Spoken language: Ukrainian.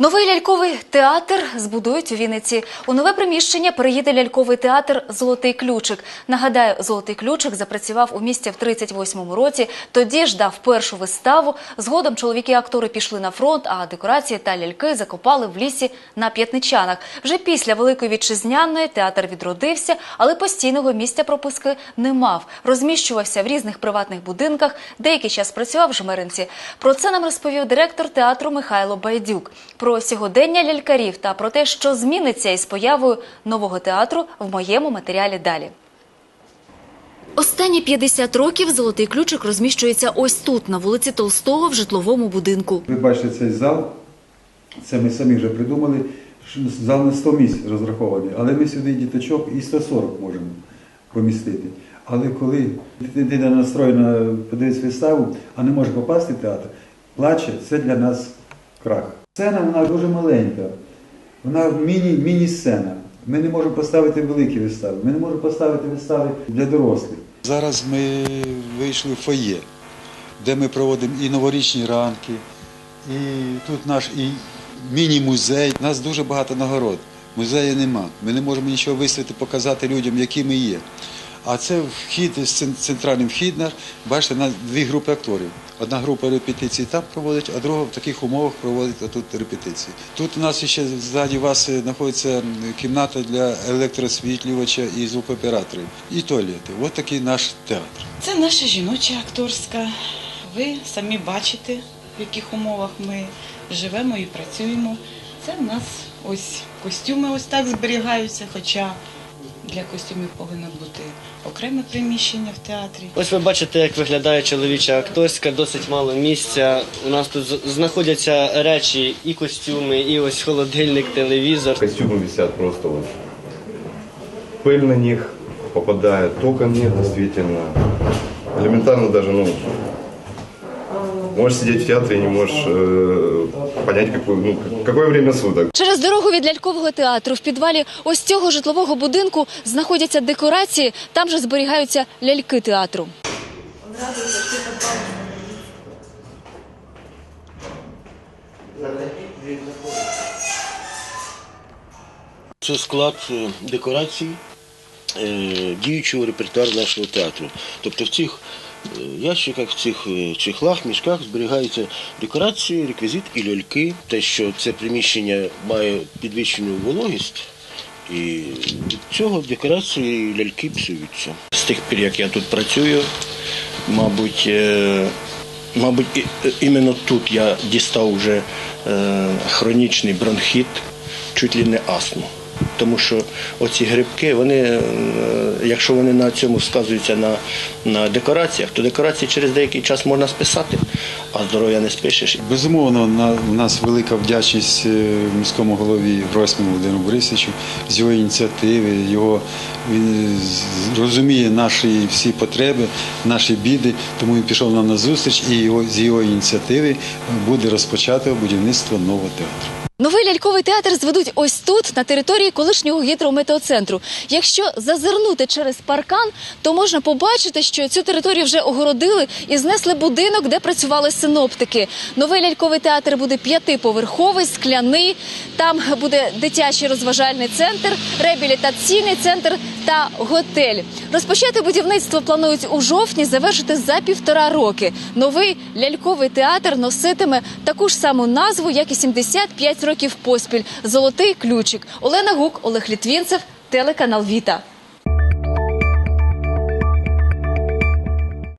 Новий ляльковий театр збудують у Вінниці. У нове приміщення переїде ляльковий театр Золотий ключик. Нагадаю, Золотий ключик запрацював у місті в 38-му році. Тоді ж дав першу виставу. Згодом чоловіки-актори пішли на фронт, а декорації та ляльки закопали в лісі на п'ятничанах. Вже після великої вітчизняної театр відродився, але постійного місця пропуски не мав. Розміщувався в різних приватних будинках. Деякий час працював в Жмеринці. Про це нам розповів директор театру Михайло Байдюк. Про сьогодення лялькарів та про те, що зміниться із появою нового театру в моєму матеріалі далі. Останні 50 років золотий ключик розміщується ось тут, на вулиці Толстого, в житловому будинку. Ви бачите цей зал, це ми самі вже придумали. Зал на 100 місць розрахований, але ми сюди діточок і 140 можемо помістити. Але коли дитина настроєна подивитися виставу, а не може попасти в театр, плаче, це для нас крах. Сцена вона дуже маленька, вона міні, міні-сцена. Ми не можемо поставити великі вистави, ми не можемо поставити вистави для дорослих. Зараз ми вийшли в фоє, де ми проводимо і новорічні ранки, і тут наш і міні-музей. У нас дуже багато нагород. Музею нема. Ми не можемо нічого виставити, показати людям, які ми є. А це вхід, цен- центральний вхід бачите, на дві групи акторів. Одна група репетицій там проводить, а друга в таких умовах проводить тут репетиції. Тут у нас ще ззаді вас е, знаходиться кімната для електроосвітлювача і звукооператорів, і туалети. Ось такий наш театр. Це наша жіноча акторська. Ви самі бачите, в яких умовах ми живемо і працюємо. Це в нас ось костюми ось так зберігаються, хоча для костюмів повинно бути окреме приміщення в театрі. Ось ви бачите, як виглядає чоловіча акторська, досить мало місця. У нас тут з- знаходяться речі, і костюми, і ось холодильник, телевізор. Костюмы висят просто вот. Пыль на них попадает, тока нет действительно. Элементарно даже, ну, можешь сидеть в театре и не можешь э, понять, какое, ну, какое время суток. Через дорогу від лялькового театру в підвалі ось цього житлового будинку знаходяться декорації. Там же зберігаються ляльки театру. Це склад е, декорацій е, діючого репертуару нашого театру. Тобто в цих е, ящиках, в цих е, чехлах, мішках зберігаються декорації, реквізит і ляльки. Те, що це приміщення має підвищену вологість, і від цього декорації ляльки псуються. З тих пір, як я тут працюю, мабуть, е, мабуть, іменно тут я дістав вже хронічний бронхіт, чуть ли не астму. Тому що оці грибки, вони, е, якщо вони на цьому сказуються на, на декораціях, то декорації через деякий час можна списати, а здоров'я не спишеш. Безумовно, на, у нас велика вдячність е, міському голові Гройсману Володимиру Борисовичу з його ініціативи. Його він розуміє наші всі потреби, наші біди, тому він пішов нам на зустріч, і його, з його ініціативи буде розпочато будівництво нового театру. Новий ляльковий театр зведуть ось тут, на території колишнього гідрометеоцентру. Якщо зазирнути через паркан, то можна побачити, що цю територію вже огородили і знесли будинок, де працювали синоптики. Новий ляльковий театр буде п'ятиповерховий, скляний. Там буде дитячий розважальний центр, реабілітаційний центр та готель. Розпочати будівництво планують у жовтні, завершити за півтора роки. Новий ляльковий театр носитиме таку ж саму назву, як і 75 років поспіль. Золотий ключик. Олена Гук, Олег Літвінцев, телеканал Віта.